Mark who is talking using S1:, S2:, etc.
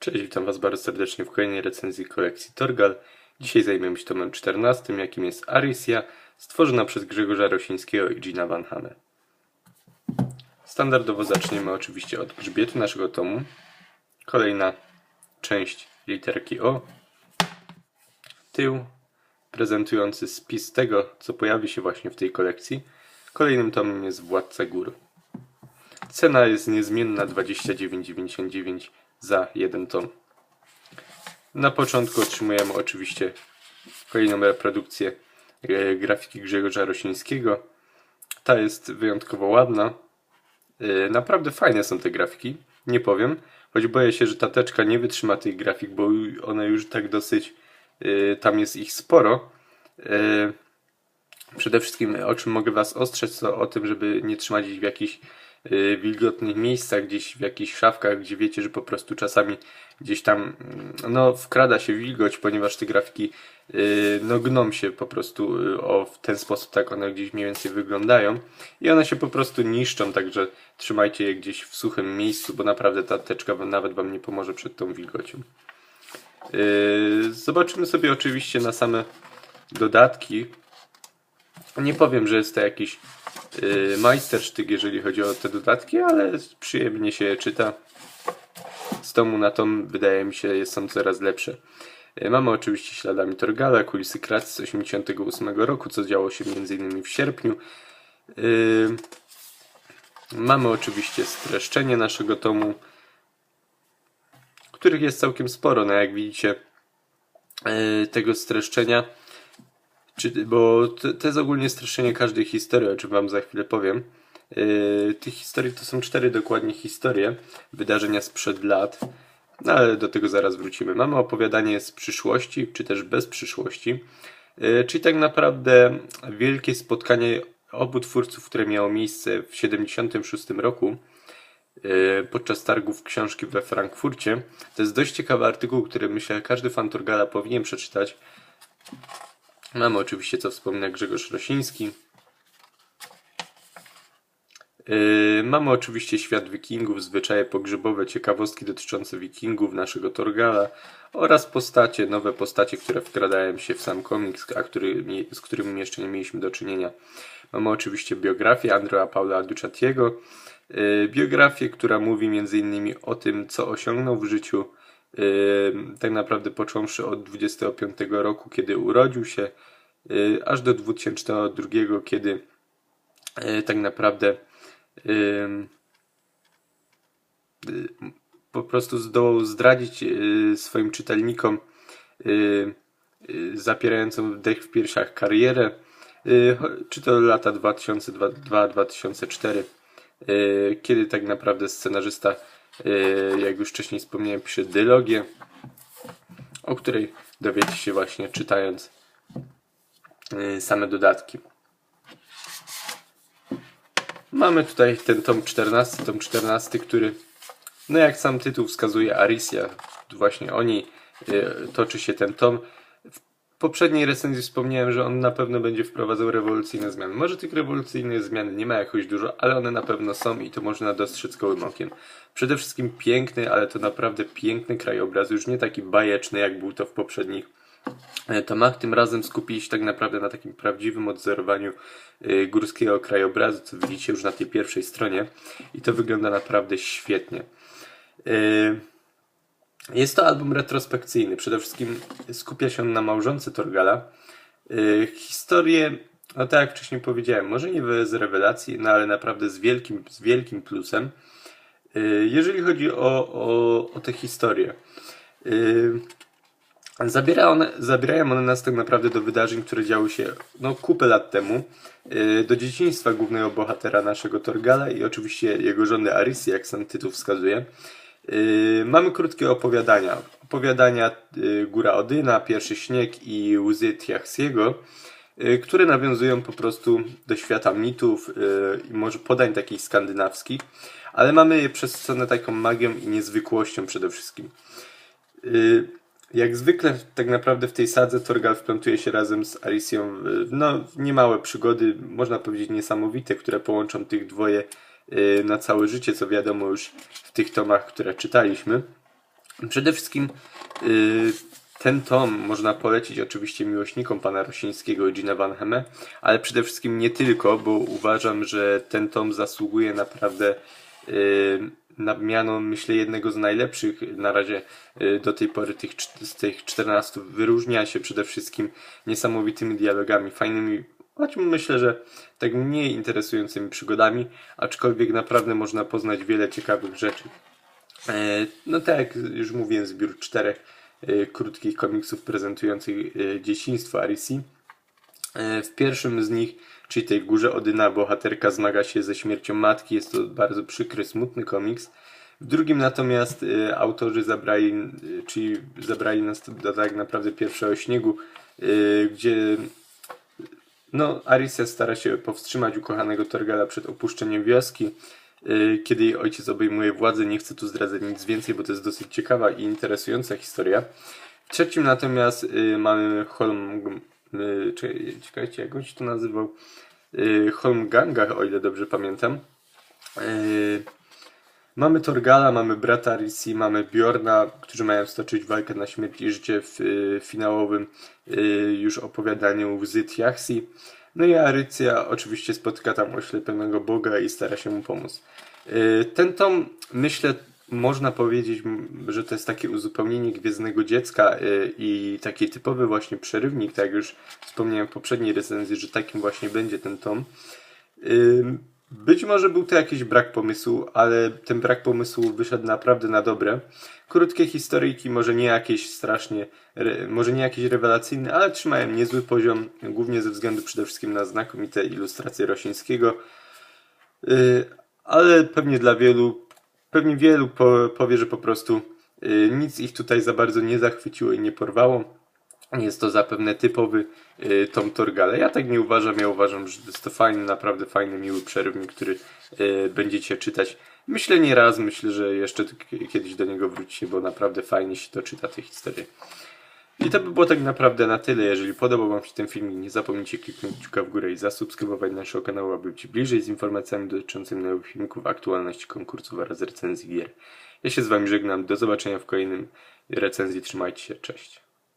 S1: Cześć, witam Was bardzo serdecznie w kolejnej recenzji kolekcji Torgal. Dzisiaj zajmiemy się tomem 14, jakim jest Arisia, stworzona przez Grzegorza Rosińskiego i Gina Van Hane. Standardowo zaczniemy oczywiście od grzbietu naszego tomu. Kolejna część literki O. Tył prezentujący spis tego, co pojawi się właśnie w tej kolekcji. Kolejnym tomem jest Władca Gór. Cena jest niezmienna 29,99 za jeden tom. Na początku otrzymujemy oczywiście kolejną reprodukcję e, grafiki Grzegorza Rosińskiego. Ta jest wyjątkowo ładna. E, Naprawdę fajne są te grafiki, nie powiem. Choć boję się, że ta teczka nie wytrzyma tych grafik, bo one już tak dosyć, e, tam jest ich sporo. Przede wszystkim o czym mogę Was ostrzec, to o tym, żeby nie trzymać ich w jakichś wilgotnych miejscach, gdzieś w jakichś szafkach, gdzie wiecie, że po prostu czasami gdzieś tam mm, no, wkrada się wilgoć, ponieważ te grafiki y, no, gną się po prostu y, o, w ten sposób, tak one gdzieś mniej więcej wyglądają i one się po prostu niszczą, także trzymajcie je gdzieś w suchym miejscu, bo naprawdę ta teczka nawet Wam nie pomoże przed tą wilgocią. Zobaczymy sobie oczywiście na same dodatki. Nie powiem, że jest to jakiś majstersztyk, jeżeli chodzi o te dodatki, ale przyjemnie się je czyta. Z tomu na tom wydaje mi się są coraz lepsze. Yy, Mamy oczywiście śladami Torgala, kulisy Krat z 88 roku, co działo się m.in. w sierpniu. Yy, Mamy oczywiście streszczenie naszego tomu, których jest całkiem sporo. No jak widzicie, tego streszczenia czy, bo to, to jest ogólnie streszczenie każdej historii, o czym Wam za chwilę powiem. Yy, tych historii to są cztery dokładnie historie, wydarzenia sprzed lat, no ale do tego zaraz wrócimy. Mamy opowiadanie z przyszłości, czy też bez przyszłości, yy, czyli tak naprawdę wielkie spotkanie obu twórców, które miało miejsce w 76 roku yy, podczas targów książki we Frankfurcie. To jest dość ciekawy artykuł, który myślę każdy fan Turgala powinien przeczytać. Mamy oczywiście, co wspomina Grzegorz Rosiński. Yy, mamy oczywiście świat wikingów, zwyczaje pogrzebowe, ciekawostki dotyczące wikingów, naszego Torgala oraz postacie, nowe postacie, które wkradają się w sam komiks, a który, z którymi jeszcze nie mieliśmy do czynienia. Mamy oczywiście biografię Andrea Paula Ducatiego, yy, biografię, która mówi m.in. o tym, co osiągnął w życiu, tak naprawdę począwszy od 25 roku, kiedy urodził się, yy, aż do 2002, kiedy yy, tak naprawdę yy, po prostu zdołał zdradzić swoim czytelnikom zapierającą wdech w piersiach karierę, czy to lata 2002-2004, yy, kiedy tak naprawdę scenarzysta jak już wcześniej wspomniałem, pisze dylogię, o której dowiecie się właśnie czytając yy, same dodatki. Mamy tutaj ten tom 14, tom 14, który, no jak sam tytuł wskazuje, Arisia, właśnie o niej yy, toczy się ten tom. Poprzedniej recenzji wspomniałem, że on na pewno będzie wprowadzał rewolucyjne zmiany. Może tych rewolucyjnych zmian nie ma jakoś dużo, ale one na pewno są i to można dostrzec gołym okiem. Przede wszystkim piękny, ale to naprawdę piękny krajobraz, już nie taki bajeczny, jak był to w poprzednich e, tomach. Tym razem skupili się tak naprawdę na takim prawdziwym odzorowaniu e, górskiego krajobrazu, co widzicie już na tej pierwszej stronie i to wygląda naprawdę świetnie. E, jest to album retrospekcyjny. Przede wszystkim skupia się on na małżonce Torgala. Yy, historię, no tak jak wcześniej powiedziałem, może nie bez rewelacji, no ale naprawdę z wielkim, z wielkim plusem. Yy, jeżeli chodzi o, o, o tę historię. Yy, Zabiera one, zabierają one nas tak naprawdę do wydarzeń, które działy się no, kupę lat temu, yy, do dzieciństwa głównego bohatera naszego Torgala i oczywiście jego żony Arisy, jak sam tytuł wskazuje. Yy, mamy krótkie opowiadania. Opowiadania yy, Góra Odyna, Pierwszy Śnieg i Łzy Tiachsiego, yy, które nawiązują po prostu do świata mitów yy, i może podań takich skandynawskich, ale mamy je przesycone taką magią i niezwykłością przede wszystkim. Yy, Jak zwykle, tak naprawdę w tej sadze Torgal wplątuje się razem z Arisją w no, niemałe przygody, można powiedzieć niesamowite, które połączą tych dwoje na całe życie, co wiadomo już w tych tomach, które czytaliśmy. Przede wszystkim y, ten tom można polecić oczywiście miłośnikom pana Rosińskiego i Gina Van Hemme, ale przede wszystkim nie tylko, bo uważam, że ten tom zasługuje naprawdę y, na miano, myślę, jednego z najlepszych na razie y, do tej pory tych, z tych 14. Wyróżnia się przede wszystkim niesamowitymi dialogami, fajnymi, choć myślę, że tak mniej interesującymi przygodami, aczkolwiek naprawdę można poznać wiele ciekawych rzeczy. E, No tak jak już mówiłem, zbiór czterech e, krótkich komiksów prezentujących e, dzieciństwo Arisi. W pierwszym z nich, czyli tej Górze Odyna, bohaterka zmaga się ze śmiercią matki. Jest to bardzo przykry, smutny komiks. W drugim natomiast autorzy zabrali, czyli zabrali nas do tak naprawdę pierwszego śniegu, gdzie no, Arisia stara się powstrzymać ukochanego Torgala przed opuszczeniem wioski. Yy, Kiedy jej ojciec obejmuje władzę, nie chcę tu zdradzać nic więcej, bo to jest dosyć ciekawa i interesująca historia. W trzecim natomiast yy, mamy Holm... Czekaj, czekajcie, jak on się to nazywał? Yy, Holmganga, o ile dobrze pamiętam. Mamy Torgala, mamy brata Risi, mamy Bjorna, którzy mają stoczyć walkę na śmierć i życie w y, finałowym y, już opowiadaniu Łzy Tiaxi. No i Arycja oczywiście spotyka tam oślepionego Boga i stara się mu pomóc. Y, ten tom, myślę, można powiedzieć, że to jest takie uzupełnienie Gwiezdnego Dziecka y, i taki typowy właśnie przerywnik, tak jak już wspomniałem w poprzedniej recenzji, że takim właśnie będzie ten tom. Być może był to jakiś brak pomysłu, ale ten brak pomysłu wyszedł naprawdę na dobre. Krótkie historyjki, może nie jakieś strasznie, może nie jakieś rewelacyjne, ale trzymają niezły poziom, głównie ze względu przede wszystkim na znakomite ilustracje Rosińskiego. Yy, ale pewnie dla wielu, pewnie wielu po, powie, że po prostu yy, nic ich tutaj za bardzo nie zachwyciło i nie porwało. Jest to zapewne typowy y, Tom Torgala. Ja tak nie uważam, ja uważam, że jest to fajny, naprawdę fajny, miły przerywnik, który y, będziecie czytać. Myślę nie raz, myślę, że jeszcze kiedyś do niego wrócicie, bo naprawdę fajnie się to czyta, te historie. I to by było tak naprawdę na tyle. Jeżeli podobał Wam się ten filmik, nie zapomnijcie kliknąć kciuka w górę i zasubskrybować naszego kanału, aby być bliżej z informacjami dotyczącymi nowych filmików, aktualności konkursów oraz recenzji gier. Ja się z Wami żegnam. Do zobaczenia w kolejnym recenzji. Trzymajcie się. Cześć.